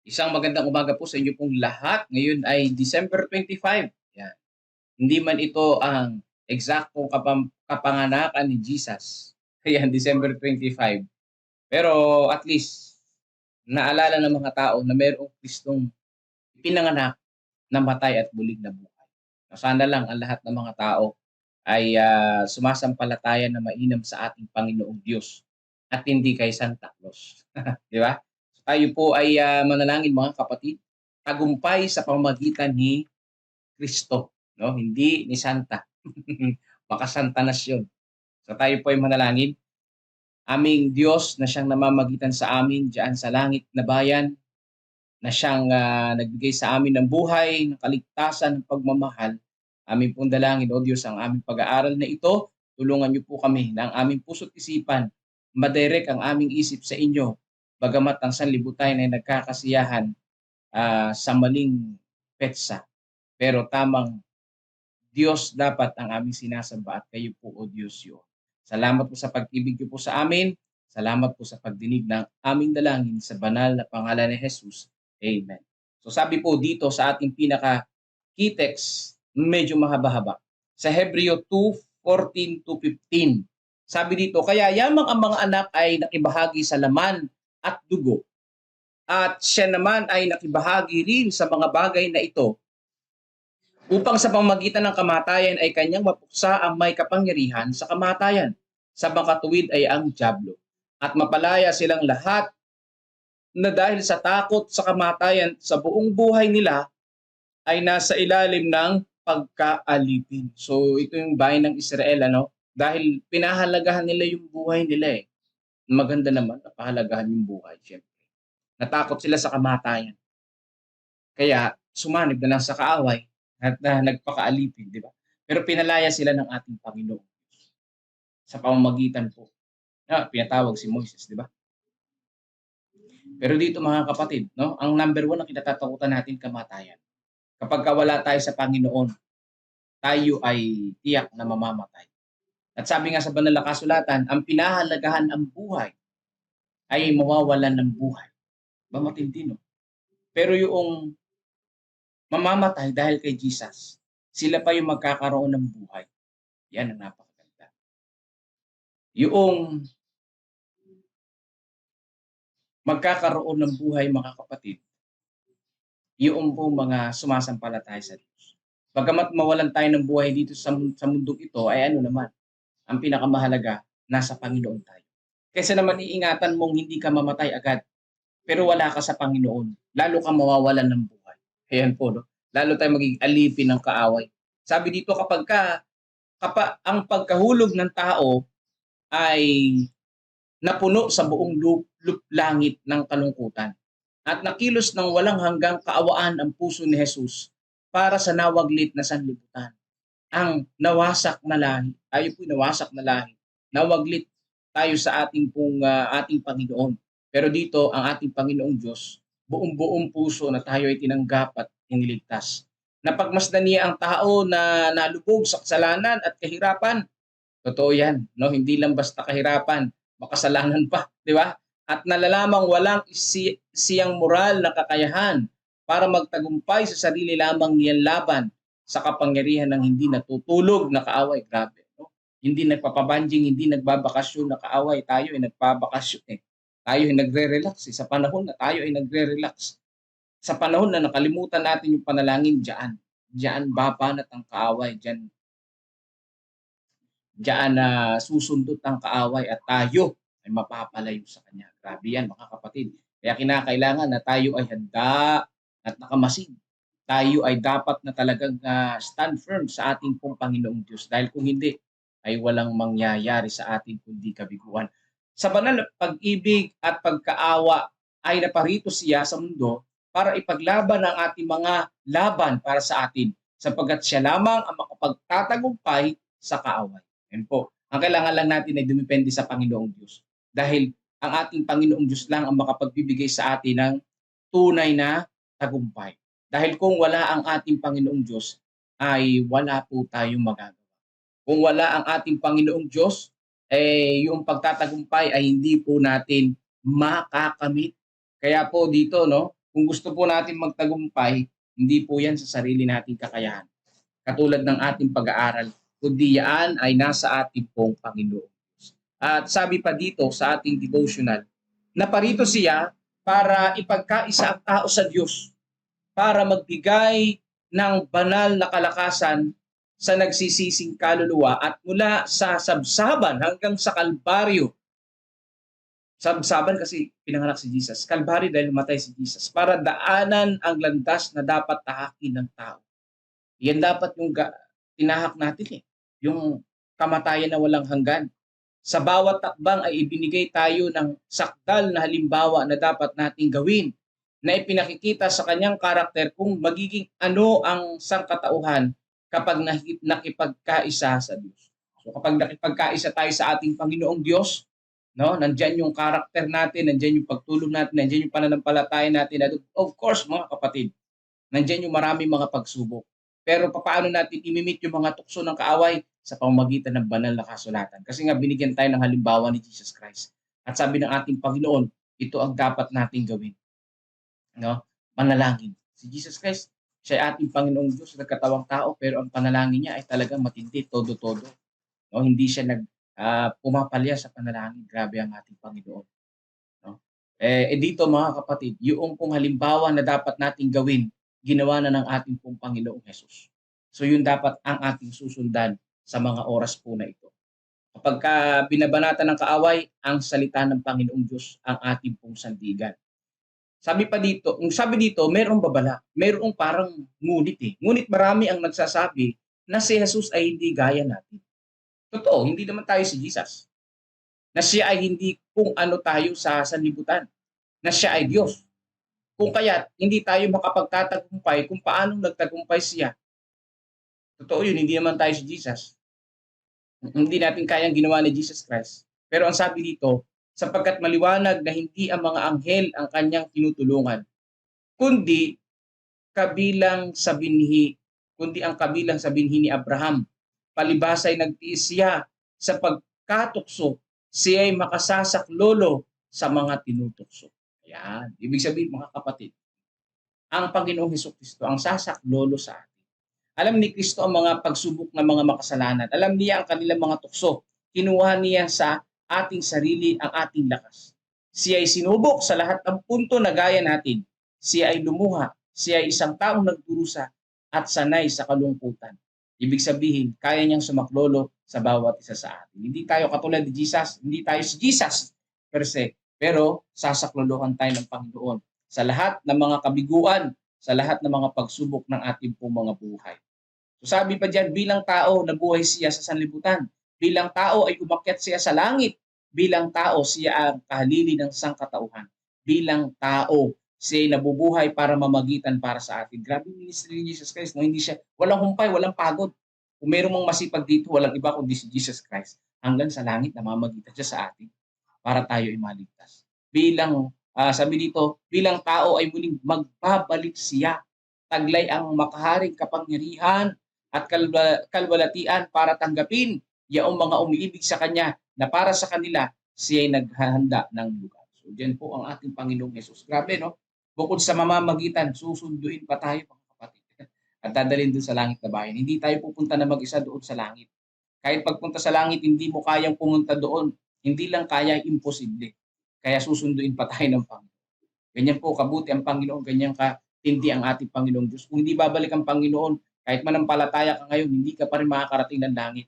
Isang magandang umaga po sa inyo pong lahat. Ngayon ay December 25. Yan. Hindi man ito ang eksaktong kapam- kapanganakan ni Jesus. Ayan, December 25. Pero at least, naalala ng mga tao na mayroong Kristong pinanganak na matay at bulig na buhay. Sana lang ang lahat ng mga tao ay ah, sumasampalataya na mainam sa ating Panginoong Diyos at hindi kay Santa Claus. Di ba? Tayo po ay ah, manalangin mga kapatid, tagumpay sa pamamagitan ni Kristo, no? Hindi ni Santa. Baka Santa Nasyon. So tayo po ay manalangin. Aming Diyos na siyang namamagitan sa amin diyan sa langit na bayan, na siyang ah, nagbigay sa amin ng buhay, ng kaligtasan, ng pagmamahal. Aming pong dalangin, O Diyos, ang aming pag-aaral na ito, tulungan niyo po kami na ang aming puso't isipan, madirect ang aming isip sa inyo, bagamat ang sanlibutan ay nagkakasiyahan ah, sa maling petsa. Pero tamang Diyos dapat ang aming sinasamba at kayo po, O Diyos yun. Salamat po sa pag-ibig niyo po sa amin. Salamat po sa pagdinig ng aming dalangin sa banal na pangalan ni Jesus. Amen. So sabi po dito sa ating pinaka key text, medyo mahaba-haba. Sa Hebreo 2:14 to 15. Sabi dito, kaya yamang ang mga anak ay nakibahagi sa laman at dugo. At siya naman ay nakibahagi rin sa mga bagay na ito upang sa pamamagitan ng kamatayan ay kanyang mapuksa ang may kapangyarihan sa kamatayan. Sa makatuwid ay ang Diablo. At mapalaya silang lahat na dahil sa takot sa kamatayan sa buong buhay nila ay nasa ilalim ng pagkaalipin. So ito yung bayan ng Israel ano dahil pinahalagahan nila yung buhay nila eh. Maganda naman na pahalagahan yung buhay syempre. Natakot sila sa kamatayan. Kaya sumanib na lang sa kaaway at na nagpakaalipin, di ba? Pero pinalaya sila ng ating Panginoon sa pamamagitan po. Na pinatawag si Moises, di ba? Pero dito mga kapatid, no, ang number one na kinatatakutan natin kamatayan. Kapag wala tayo sa Panginoon, tayo ay tiyak na mamamatay. At sabi nga sa banal na kasulatan, ang pinahalagahan ng buhay ay mawawalan ng buhay. Ba matindi, no? Pero yung mamamatay dahil kay Jesus, sila pa yung magkakaroon ng buhay. Yan ang napakaganda. Yung magkakaroon ng buhay mga kapatid, yung po mga sumasampalataya sa Diyos. Bagamat mawalan tayo ng buhay dito sa, sa mundong ito, ay ano naman, ang pinakamahalaga, nasa Panginoon tayo. Kaysa naman iingatan mong hindi ka mamatay agad, pero wala ka sa Panginoon, lalo ka mawawalan ng buhay. Ayan po, no? lalo tayo magiging alipin ng kaaway. Sabi dito kapag ka, kapag ang pagkahulog ng tao ay napuno sa buong lup, lup langit ng kalungkutan at nakilos ng walang hanggang kaawaan ang puso ni Jesus para sa nawaglit na sanlibutan. Ang nawasak na lahi, ay po nawasak na lahi, nawaglit tayo sa ating pong uh, ating Panginoon. Pero dito ang ating Panginoong Diyos, buong-buong puso na tayo ay tinanggap at iniligtas. Napagmasdan niya ang tao na nalubog sa kasalanan at kahirapan. Totoo yan, no? Hindi lang basta kahirapan, makasalanan pa, di ba? At nalalamang walang isi- siyang moral na kakayahan para magtagumpay sa sarili lamang niyan laban sa kapangyarihan ng hindi natutulog na kaaway. Grabe, no? Hindi nagpapabanjing, hindi nagbabakasyon na kaaway. Tayo ay nagbabakasyon eh. Tayo ay nagre-relax eh. Sa panahon na tayo ay nagre-relax. Sa panahon na nakalimutan natin yung panalangin, diyan. Diyan babanat ang kaaway. Diyan diyan na uh, susundot ang kaaway at tayo ay mapapalayo sa kanya. Grabe yan mga kapatid. Kaya kinakailangan na tayo ay handa at nakamasid. Tayo ay dapat na talagang uh, stand firm sa ating pong Panginoong Diyos. Dahil kung hindi, ay walang mangyayari sa ating kundi kabiguan. Sa banal na pag-ibig at pagkaawa ay naparito siya sa mundo para ipaglaban ang ating mga laban para sa atin sapagkat siya lamang ang makapagtatagumpay sa kaaway. Yan po. Ang kailangan lang natin ay dumipende sa Panginoong Diyos. Dahil ang ating Panginoong Diyos lang ang makapagbibigay sa atin ng tunay na tagumpay. Dahil kung wala ang ating Panginoong Diyos, ay wala po tayong magagawa. Kung wala ang ating Panginoong Diyos, eh, yung pagtatagumpay ay hindi po natin makakamit. Kaya po dito, no, kung gusto po natin magtagumpay, hindi po yan sa sarili nating kakayahan. Katulad ng ating pag-aaral, kundi yan ay nasa ating pong Panginoon. At sabi pa dito sa ating devotional, na parito siya para ipagkaisa ang tao sa Diyos, para magbigay ng banal na kalakasan sa nagsisising kaluluwa at mula sa sabsaban hanggang sa kalbaryo. Sabsaban kasi pinanganak si Jesus. Kalbaryo dahil matay si Jesus. Para daanan ang landas na dapat tahakin ng tao. Yan dapat yung tinahak natin eh. Yung kamatayan na walang hanggan. Sa bawat takbang ay ibinigay tayo ng sakdal na halimbawa na dapat nating gawin na ipinakikita sa kanyang karakter kung magiging ano ang sangkatauhan kapag nakipagkaisa sa Diyos. So kapag nakipagkaisa tayo sa ating Panginoong Diyos, no, nandiyan yung karakter natin, nandiyan yung pagtulong natin, nandiyan yung pananampalataya natin. At of course, mga kapatid, nandiyan yung maraming mga pagsubok. Pero paano natin imimit yung mga tukso ng kaaway sa pamamagitan ng banal na kasulatan? Kasi nga binigyan tayo ng halimbawa ni Jesus Christ. At sabi ng ating Panginoon, ito ang dapat nating gawin. No? Manalangin. Si Jesus Christ, siya ay ating Panginoong Diyos, nagkatawang tao, pero ang panalangin niya ay talagang matindi, todo-todo. No? Hindi siya nag ah, pumapalya sa panalangin. Grabe ang ating Panginoon. No? Eh, eh dito mga kapatid, yung kung halimbawa na dapat nating gawin, ginawa na ng ating pong Panginoong Jesus. So yun dapat ang ating susundan sa mga oras po na ito. Kapag ka binabanata ng kaaway, ang salita ng Panginoong Diyos ang ating pong sandigan. Sabi pa dito, sabi dito, mayroong babala, mayroong parang ngunit eh. Ngunit marami ang nagsasabi na si Jesus ay hindi gaya natin. Totoo, hindi naman tayo si Jesus. Na siya ay hindi kung ano tayo sa sanlibutan. Na siya ay Diyos. Kung kaya hindi tayo makapagtatagumpay kung paano nagtagumpay siya. Totoo yun, hindi naman tayo si Jesus. Hindi natin kayang ginawa ni Jesus Christ. Pero ang sabi dito, sapagkat maliwanag na hindi ang mga anghel ang kanyang tinutulungan, kundi kabilang sa binhi, kundi ang kabilang sa binhi ni Abraham. Palibas ay nagtiis siya sa pagkatukso, siya ay makasasaklolo sa mga tinutukso. Ayan. Ibig sabihin mga kapatid, ang Panginoong Heso Kristo ang sasaklolo sa atin. Alam ni Kristo ang mga pagsubok ng mga makasalanan. Alam niya ang kanilang mga tukso. Kinuha niya sa ating sarili ang ating lakas. Siya ay sinubok sa lahat ng punto na gaya natin. Siya ay lumuha. Siya ay isang taong nagdurusa at sanay sa kalungkutan. Ibig sabihin, kaya niyang sumaklolo sa bawat isa sa atin. Hindi tayo katulad ni Jesus. Hindi tayo si Jesus per se. Pero sasaklolohan tayo ng Panginoon sa lahat ng mga kabiguan, sa lahat ng mga pagsubok ng ating pong mga buhay. So sabi pa diyan, bilang tao, nabuhay siya sa sanlibutan. Bilang tao ay umakyat siya sa langit. Bilang tao, siya ang kahalili ng sangkatauhan. Bilang tao, siya ay nabubuhay para mamagitan para sa atin. Grabe ministry ni Jesus Christ. No? Hindi siya, walang humpay, walang pagod. Kung meron mong masipag dito, walang iba kundi si Jesus Christ. Hanggang sa langit, namamagitan siya sa atin para tayo ay maligtas. Bilang, uh, sabi dito, bilang tao ay muling magbabalik siya. Taglay ang makaharing kapangyarihan at kalwalatian para tanggapin yaong mga umiibig sa Kanya na para sa kanila siya ay naghahanda ng lugar. So diyan po ang ating Panginoong Yesus. Grabe no? Bukod sa mamamagitan, susunduin pa tayo mga kapatid. At dadalhin doon sa langit na bayan. Hindi tayo pupunta na mag-isa doon sa langit. Kahit pagpunta sa langit, hindi mo kayang pumunta doon. Hindi lang kaya, imposible. Kaya susunduin pa tayo ng Panginoon. Ganyan po kabuti ang Panginoon, ganyan ka tindi ang ating Panginoong Diyos. Kung hindi babalik ang Panginoon, kahit manampalataya ka ngayon, hindi ka pa rin makakarating ng langit.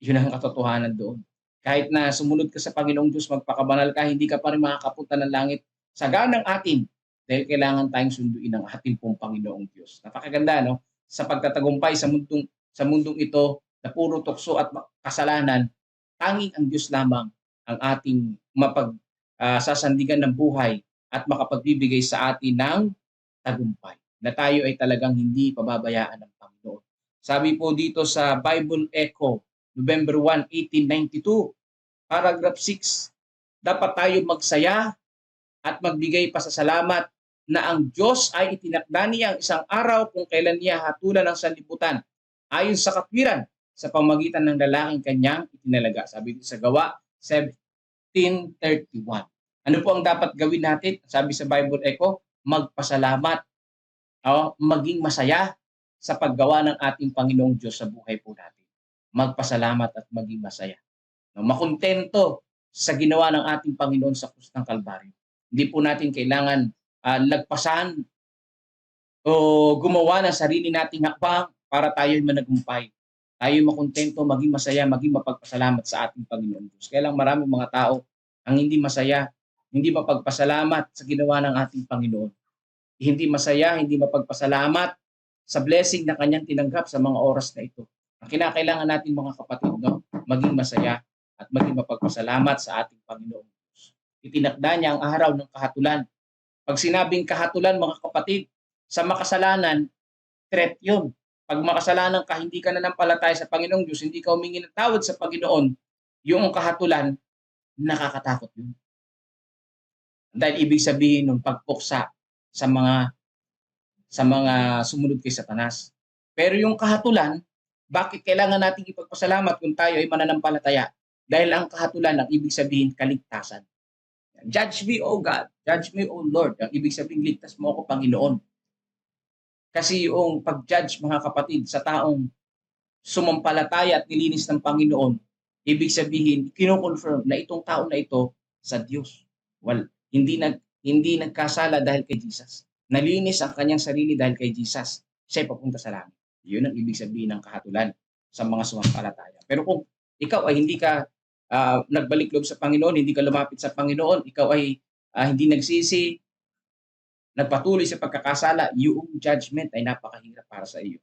Yun ang katotohanan doon. Kahit na sumunod ka sa Panginoong Diyos, magpakabanal ka, hindi ka pa rin makakapunta ng langit sa ganang atin dahil kailangan tayong sunduin ng ating pong Panginoong Diyos. Napakaganda, no? Sa pagtatagumpay sa mundong, sa mundong ito na puro tukso at kasalanan, tanging ang Diyos lamang ang ating mapag uh, sasandigan ng buhay at makapagbibigay sa atin ng tagumpay na tayo ay talagang hindi pababayaan ng Panginoon. Sabi po dito sa Bible Echo November 1, 1892, paragraph 6, dapat tayo magsaya at magbigay pasasalamat na ang Diyos ay itinakda niya ang isang araw kung kailan niya hatulan ng sanlibutan ayon sa katwiran sa pamagitan ng lalaking kanyang itinalaga. Sabi dito sa gawa 1731. Ano po ang dapat gawin natin? Sabi sa Bible Echo, magpasalamat, o maging masaya sa paggawa ng ating Panginoong Diyos sa buhay po natin. Magpasalamat at maging masaya. No, makontento sa ginawa ng ating Panginoon sa krus ng Kalbaryo. Hindi po natin kailangan ah, lagpasan o gumawa ng sarili nating hakbang para tayo'y managumpay. Tayo'y makontento, maging masaya, maging mapagpasalamat sa ating Panginoon Diyos. Kaya lang maraming mga tao ang hindi masaya, hindi mapagpasalamat sa ginawa ng ating Panginoon. Hindi masaya, hindi mapagpasalamat sa blessing na kanyang tinanggap sa mga oras na ito. Ang kinakailangan natin mga kapatid, no? maging masaya at maging mapagpasalamat sa ating Panginoon Diyos. Itinakda niya ang araw ng kahatulan. Pag sinabing kahatulan, mga kapatid, sa makasalanan, threat yun. Pag makasalanan ka, hindi ka nanampalataya sa Panginoong Diyos, hindi ka humingi ng tawad sa Panginoon, yung kahatulan, nakakatakot yun. Dahil ibig sabihin ng pagpuksa sa mga sa mga sumunod kay Satanas. Pero yung kahatulan, bakit kailangan nating ipagpasalamat kung tayo ay mananampalataya? Dahil ang kahatulan ang ibig sabihin kaligtasan. Judge me, O God. Judge me, O Lord. Ang ibig sabihin, ligtas mo ako, Panginoon. Kasi yung pag-judge, mga kapatid, sa taong sumampalataya at nilinis ng Panginoon, ibig sabihin, kino-confirm na itong tao na ito sa Diyos. Well, hindi nag hindi nagkasala dahil kay Jesus. Nalinis ang kanyang sarili dahil kay Jesus. Siya papunta sa langit. Yun ang ibig sabihin ng kahatulan sa mga sumampalataya. Pero kung ikaw ay hindi ka ah, nagbalik loob sa Panginoon, hindi ka lumapit sa Panginoon, ikaw ay ah, hindi nagsisi, nagpatuloy sa pagkakasala, yung judgment ay napakahirap para sa iyo.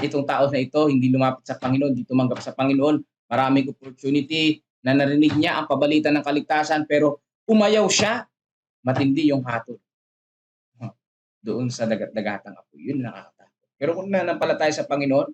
Itong tao na ito, hindi lumapit sa Panginoon, hindi tumanggap sa Panginoon, maraming opportunity na narinig niya ang pabalitan ng kaligtasan, pero umayaw siya, matindi yung hatol. Doon sa dagat-dagatang apoy, yun nakakatakot. Pero kung nanampalataya sa Panginoon,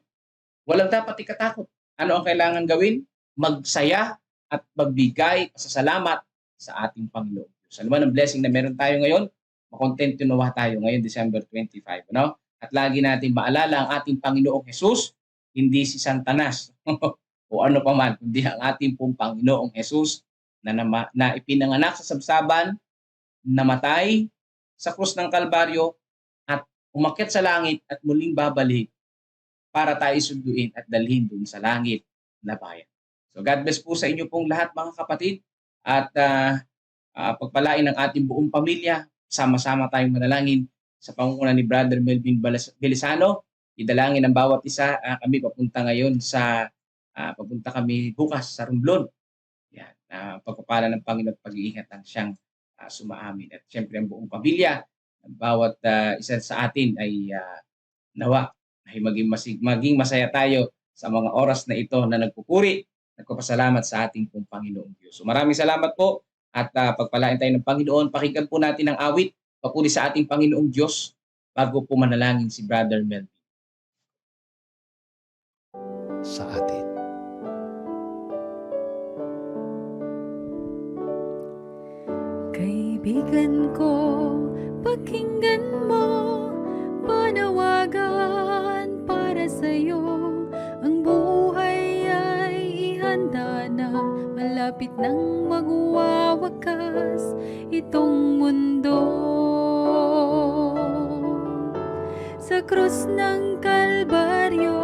walang dapat ikatakot. Ano ang kailangan gawin? Magsaya at magbigay sa salamat sa ating Panginoon. Diyos. Ano man ang blessing na meron tayo ngayon, makontento nawa tayo ngayon December 25. Ano? At lagi natin maalala ang ating Panginoong Jesus, hindi si Santanas o ano pa man, kundi ang ating pong Panginoong Jesus na, nama, na ipinanganak sa sabsaban, namatay sa krus ng Kalbaryo umakyat sa langit at muling babalik para tayo sunduin at dalhin dun sa langit na bayan. So God bless po sa inyo pong lahat mga kapatid at uh, uh, pagpalain ng ating buong pamilya. Sama-sama tayong manalangin sa pangunguna ni Brother Melvin Belisano. Idalangin ang bawat isa. Uh, kami papunta ngayon sa, uh, papunta kami bukas sa Romblon. Yan. Uh, pagpapala ng Panginoon at pag-iingat ang siyang uh, sumaamin. At siyempre ang buong pamilya, bawat uh, isa sa atin ay uh, nawa ay maging, masig, maging masaya tayo sa mga oras na ito na nagpupuri, nagpapasalamat sa ating pong Panginoong Diyos. So maraming salamat po at uh, pagpalain tayo ng Panginoon. Pakinggan po natin ang awit, papuri sa ating Panginoong Diyos bago po manalangin si Brother Melvin. Sa atin. Kaibigan ko, pakinggan mo Panawagan para sa'yo. Ang buhay ay ihanda na Malapit nang magwawakas Itong mundo. Sa krus ng Kalbaryo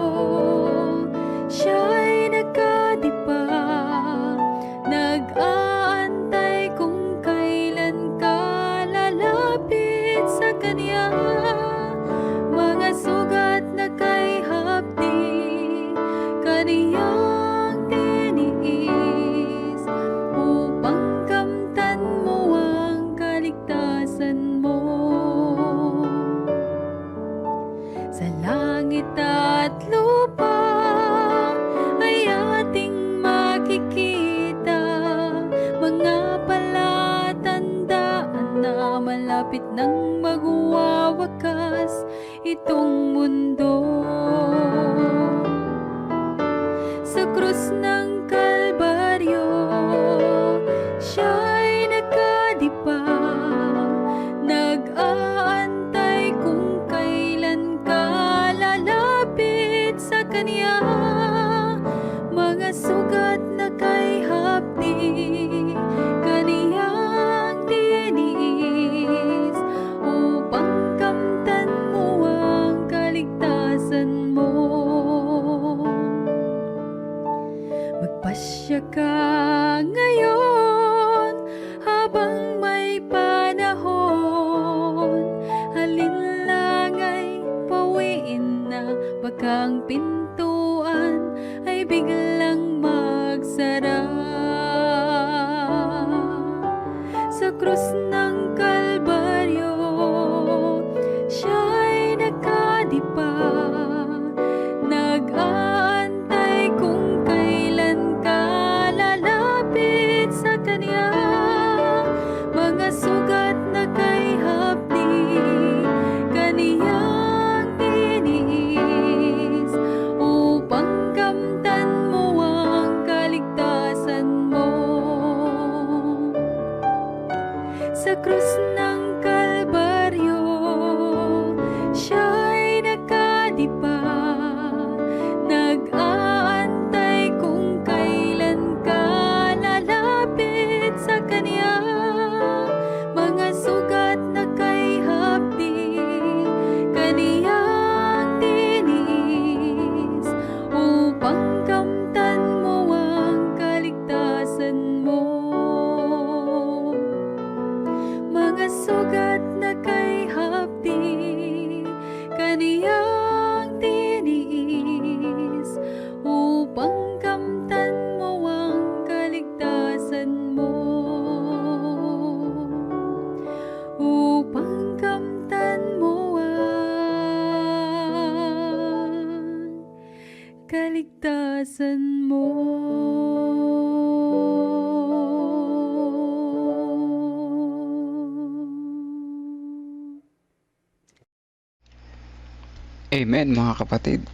Amen mga kapatid.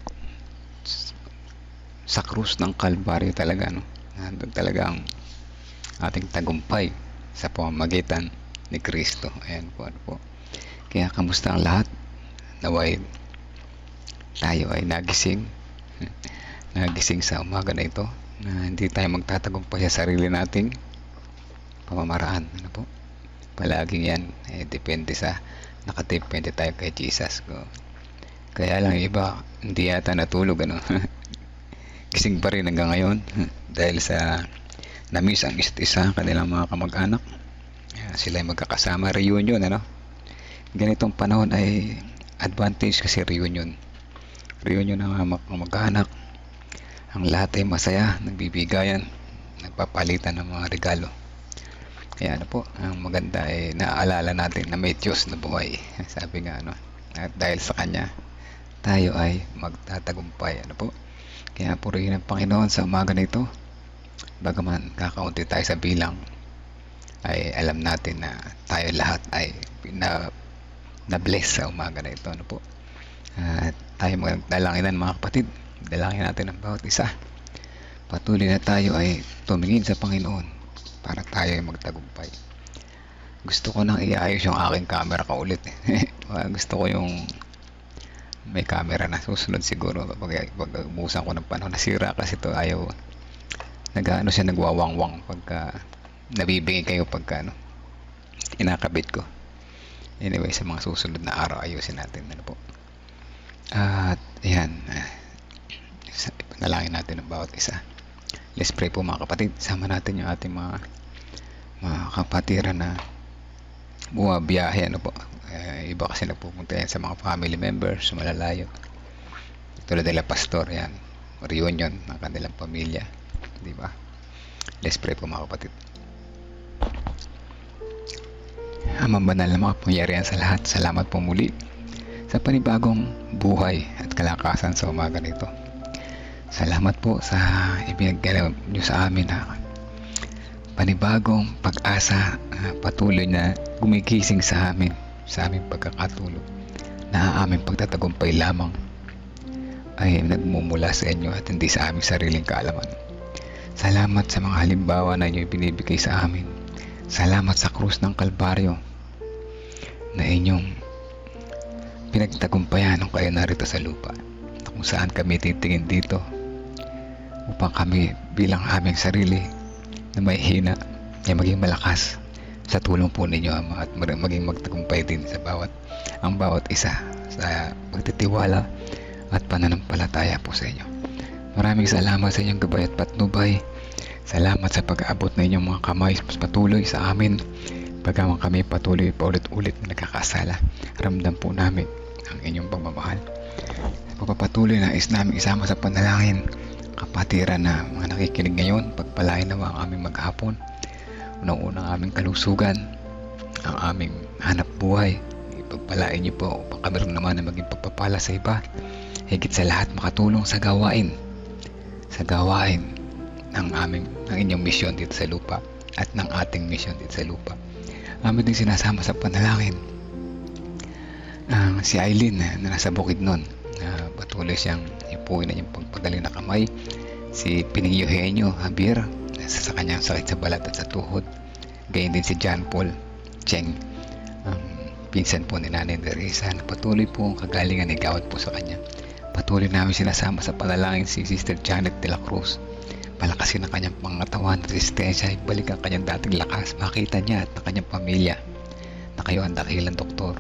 Sa krus ng Kalbaryo talaga no. Nandun talaga ang ating tagumpay sa pamamagitan ni Kristo. Ayan po, ano po. Kaya kamusta ang lahat? Naway tayo ay nagising. nagising sa umaga na ito na hindi tayo magtatagumpay sa sarili nating pamamaraan. Ano po? Palaging yan. Eh, depende sa nakadepende tayo kay Jesus. Ko. Kaya lang iba, hindi yata natulog ano. Gising pa rin hanggang ngayon dahil sa namiss ang isa't isa kanilang mga kamag-anak. Sila ay magkakasama reunion ano. Ganitong panahon ay advantage kasi reunion. Reunion ng mga kamag-anak. Ang lahat ay masaya, nagbibigayan, nagpapalitan ng mga regalo. Kaya ano po, ang maganda ay naaalala natin na may Diyos na buhay. Sabi nga ano, at dahil sa Kanya, tayo ay magtatagumpay. Ano po? Kaya purihin ang Panginoon sa umaga na ito. Bagaman kakaunti tayo sa bilang, ay alam natin na tayo lahat ay na, na bless sa umaga na ito. Ano po? At tayo magdalanginan mga kapatid. Dalangin natin ang bawat isa. Patuloy na tayo ay tumingin sa Panginoon para tayo ay magtagumpay. Gusto ko nang iayos yung aking camera ka ulit. Gusto ko yung may camera na susunod siguro. Pag, pag ubusan ko ng panahon. Nasira kasi to. Ayaw. Nag-ano siya nagwawangwang pagka nabibigay kayo pagka ano inakabit ko. Anyway sa mga susunod na araw ayusin natin. Ano po? At yan panalangin natin ang bawat isa. Let's pray po mga kapatid. Sama natin yung ating mga mga kapatiran na bumabiyahe. Ano po Eh, iba kasi nagpupunta yan sa mga family members sa malalayo. Tulad nila pastor yan. Reunion ng kanilang pamilya di ba? Let's pray po mga kapatid. Amang banal na makapangyarihan sa lahat. Salamat po muli sa panibagong buhay at kalakasan sa umaga nito. Salamat po sa ibinagdala nyo sa amin na panibagong pag-asa ah, patuloy na gumigising sa amin sa aming pagkakatulog na aming pagtatagumpay lamang ay nagmumula sa inyo at hindi sa aming sariling kaalaman. Salamat sa mga halimbawa na inyo binibigay sa amin. Salamat sa krus ng Kalbaryo na inyong pinagtagumpayan nung kayo narito sa lupa kung saan kami titingin dito upang kami bilang aming sarili na may hina ay maging malakas sa tulong po ninyo at mag- maging magtagumpay din sa bawat ang bawat isa sa pagtitiwala at pananampalataya po sa inyo. Maraming salamat sa inyong gabay at patnubay. Salamat sa pag-aabot na inyong mga kamay patuloy sa amin. Pagkamang kami patuloy paulit-ulit na nagkakasala, ramdam po namin ang inyong pagmamahal. Pagpapatuloy na is namin isama sa panalangin kapatiran na mga nakikinig ngayon, pagpalain nawa ang aming maghapon unang-unang aming kalusugan, ang aming hanap buhay. Ipagpalain niyo po upang kami rin naman na maging pagpapala sa iba. Higit sa lahat makatulong sa gawain. Sa gawain ng aming ng inyong misyon dito sa lupa at ng ating misyon dito sa lupa. Amin din sinasama sa panalangin ang si Eileen na nasa bukid nun na patuloy siyang ipuin na yung pagpagaling na kamay si Pining Eugenio Javier sa, kanyang sakit sa balat at sa tuhod. Gayun din si John Paul Cheng, ang pinsan po ni Nanay Teresa na patuloy po ang kagalingan ni Gawad po sa kanya. Patuloy namin sinasama sa panalangin si Sister Janet de la Cruz. Palakasin ang kanyang pangatawan at resistensya, ibalik ang kanyang dating lakas, makita niya at ang kanyang pamilya na kayo ang dakilang doktor.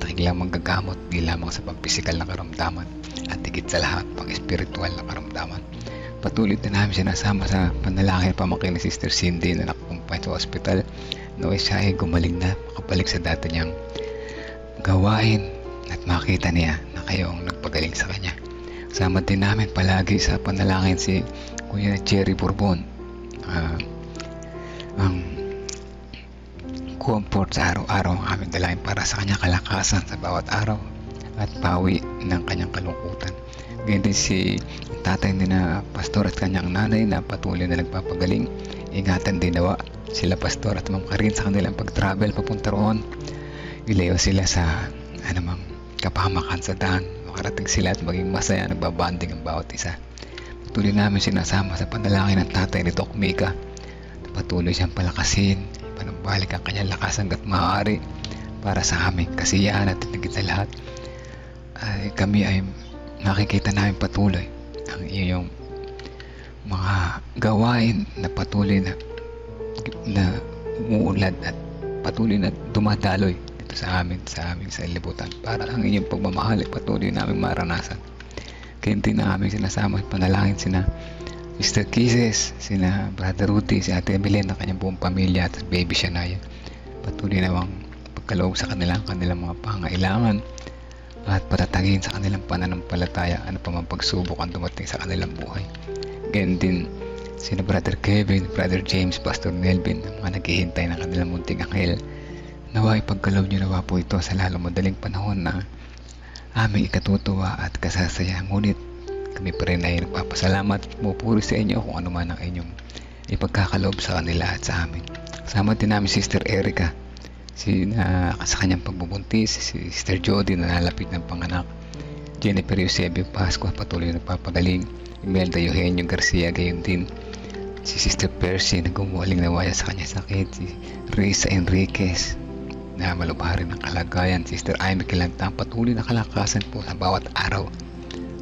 Dakilang manggagamot di lamang sa pampisikal na karamdaman at higit sa lahat pang espiritual na karamdaman. Patuloy din namin sinasama sa panalangin pamakin ni Sister Cindy na nakakumpay sa ospital. Naway siya ay gumaling na makabalik sa dati niyang gawain at makita niya na kayo ang nagpagaling sa kanya. Sama din namin palagi sa panalangin si Kuya Jerry Bourbon. Ah, ang comfort sa araw-araw ang aming dalangin para sa kanya kalakasan sa bawat araw at pawi ng kanyang kalungkutan. Ganyan din si tatay ni na pastor at kanyang nanay na patuloy na nagpapagaling. Ingatan din nawa sila pastor at ma'am Karin sa kanilang pag-travel papunta roon. Ilayo sila sa anumang kapahamakan sa daan. Makarating sila at maging masaya nagbabanding ang bawat isa. Patuloy namin sinasama sa panalangin ng tatay ni Doc Mika. Patuloy siyang palakasin, panambalik ang kanyang lakas hanggat maaari para sa aming kasiyahan at higit sa lahat ay kami ay nakikita namin patuloy ang iyong mga gawain na patuloy na na umuunlad at patuloy na dumadaloy dito sa amin sa aming sa libutan para ang inyong pagmamahal ay patuloy namin maranasan kaya hindi na aming sinasama at panalangin sina Mr. Kisses, sina Brother Rudy, si Ate Evelyn, ang kanyang buong pamilya at baby Shania. Patuloy namang pagkaloob sa kanilang kanilang mga pangailangan at patatagin sa kanilang pananampalataya ano pa man pagsubok ang dumating sa kanilang buhay. Ganyan din sina Brother Kevin, Brother James, Pastor Nelvin, ang mga naghihintay ng kanilang munting anghel. Naway pagkaloob nyo nawa po ito sa lalong madaling panahon na aming ikatutuwa at kasasaya. Ngunit kami pa rin ay nagpapasalamat at pupuri sa inyo kung ano man ang inyong ipagkakaloob sa kanila at sa amin. Kasama din namin si Sister Erica, si na sa kanyang pagbubuntis, si Sister Jody na nalapit ng panganak, Jennifer Eusebio Pascua patuloy na nagpapagaling, Imelda Eugenio Garcia gayon din, si Sister Percy na gumuwaling nawaya sa kanyang sakit, si Risa Enriquez na malubharin ng kalagayan, Sister Amy Kilantang patuloy na kalakasan po sa bawat araw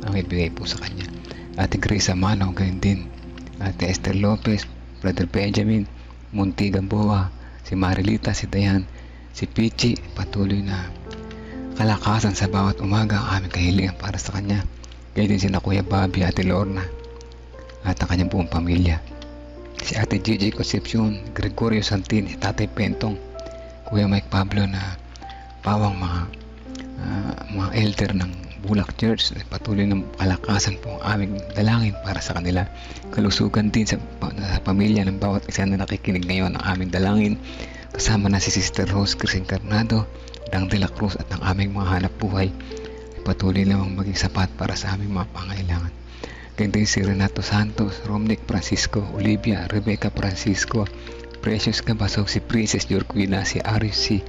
ang ibigay po sa kanya. Ate Grace Amano, gayon din. Ate Esther Lopez, Brother Benjamin, Munti Gamboa, si Marilita, si Dayan, si Pichi, patuloy na kalakasan sa bawat umaga ang aming kahilingan para sa kanya. Gayon din si na Kuya Bobby, Ate Lorna, at ang kanyang buong pamilya. Si Ate Gigi Concepcion, Gregorio Santin, si Tatay Pentong, Kuya Mike Pablo na pawang mga ah, mga elder ng Bulak Church patuloy ng kalakasan po ang aming dalangin para sa kanila kalusugan din sa, sa pamilya ng bawat isa na nakikinig ngayon ng aming dalangin kasama na si Sister Rose Cris Encarnado Dang de la Cruz at ang aming mga hanap buhay patuloy lamang maging sapat para sa aming mga pangailangan din si Renato Santos, Romnick Francisco, Olivia, Rebecca Francisco, Precious Cabasog, si Princess Jorquina, si Arius, si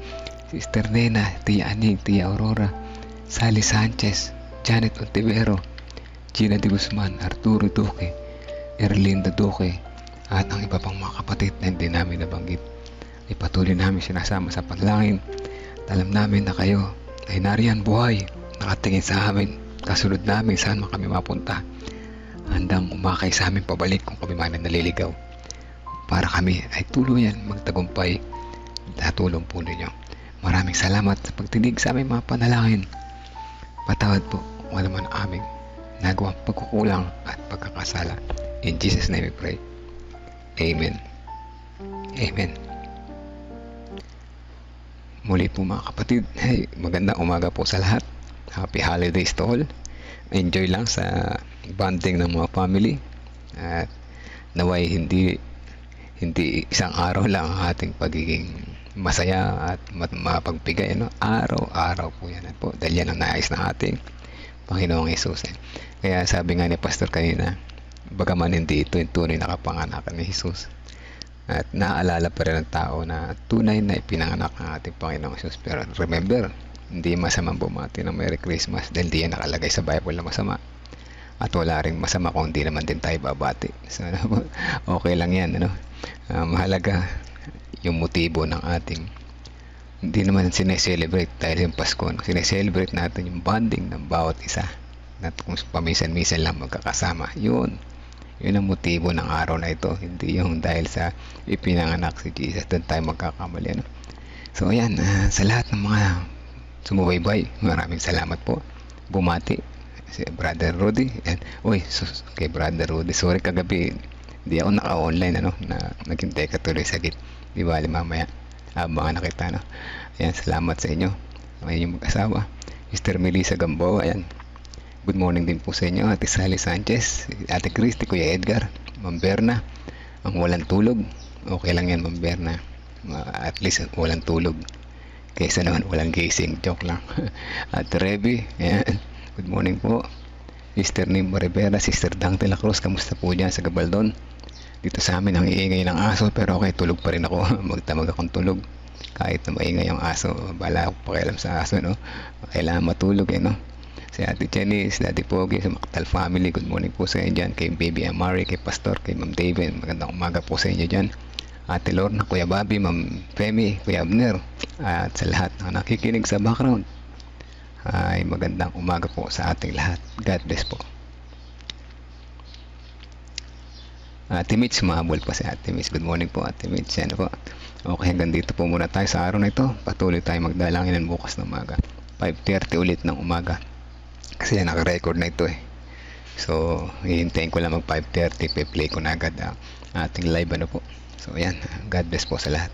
Sister Nena, Tia Aning, Tia Aurora, Sally Sanchez, Janet Ontivero, Gina De Guzman, Arturo Duque, Erlinda Duque, at ang iba pang mga kapatid na hindi namin nabanggit. Ipatuloy namin sinasama sa panlangin. At Alam namin na kayo ay nariyan buhay, nakatingin sa amin, kasunod namin saan man kami mapunta. Handang umakay sa amin pabalik kung kami man ay naliligaw. Para kami ay tuluyan magtagumpay sa tulong po ninyo. Maraming salamat sa pagtinig sa aming mga panalangin. Patawad po kung ano man aming nagawang pagkukulang at pagkakasala. In Jesus' name we pray. Amen. Amen. Muli po mga kapatid, hey, magandang umaga po sa lahat. Happy holidays to all. Enjoy lang sa bonding ng mga family. At naway hindi hindi isang araw lang ang ating pagiging masaya at mapagbigay ano araw-araw po yan po dahil yan ang nais ng ating Panginoong Yesus eh. kaya sabi nga ni Pastor kanina bagaman hindi ito yung tunay na kapanganakan ni Jesus at naaalala pa rin ng tao na tunay na ipinanganak ang ating Panginoong Jesus pero remember hindi masamang bumati ng Merry Christmas dahil di yan nakalagay sa Bible na masama. At wala rin masama kung hindi naman din tayo babati. So okay lang yan ano? Ah, mahalaga yung motibo ng ating hindi naman sineselebrate dahil yung Pasko no? sineselebrate natin yung bonding ng bawat isa. Na kung paminsan-minsan lang magkakasama yun yun ang motibo ng araw na ito hindi yung dahil sa ipinanganak si Jesus doon tayo magkakamali ano? so ayan ah, sa lahat ng mga sumubaybay maraming salamat po bumati si Brother Rudy and uy sus, kay Brother Rudy sorry kagabi hindi ako naka-online ano na naghintay ka tuloy sa gate di bali mamaya abangan na kita no ayan salamat sa inyo ayan yung mag-asawa Mr. Melissa Gamboa ayan good morning din po sa inyo Ate Sally Sanchez Ate Christy Kuya Edgar Ma'am Berna ang walang tulog okay lang yan Ma'am Berna Ma- at least walang tulog Kaysa naman walang gising. Joke lang. At Revi. Good morning po. Sister Nimbo Rivera, Sister Dang de la Cruz, kamusta po dyan sa Gabaldon? Dito sa amin ang iingay ng aso pero okay, tulog pa rin ako. Magtamag akong tulog. Kahit na maingay ang aso, bala ako pakialam sa aso, no? Kailangan matulog, eh, no? Si Ate si Daddy Pogi, sa Maktal Family, good morning po sa inyo dyan. Kay Baby Amari, kay Pastor, kay Ma'am David, magandang umaga po sa inyo dyan. Ate Lorna, Kuya Bobby, Ma'am Femi, Kuya Abner, at sa lahat na nakikinig sa background. Ay magandang umaga po sa ating lahat. God bless po. Ate Mitch, mahabol pa si Ate Mitch. Good morning po Ate Mitch. Yan po. Okay, hanggang dito po muna tayo sa araw na ito. Patuloy tayo magdalangin ng bukas ng umaga. 5.30 ulit ng umaga. Kasi naka-record na ito eh. So, hihintayin ko lang mag 5.30. Pe-play ko na agad ang ating live ano po. So, yan. God bless po sa lahat.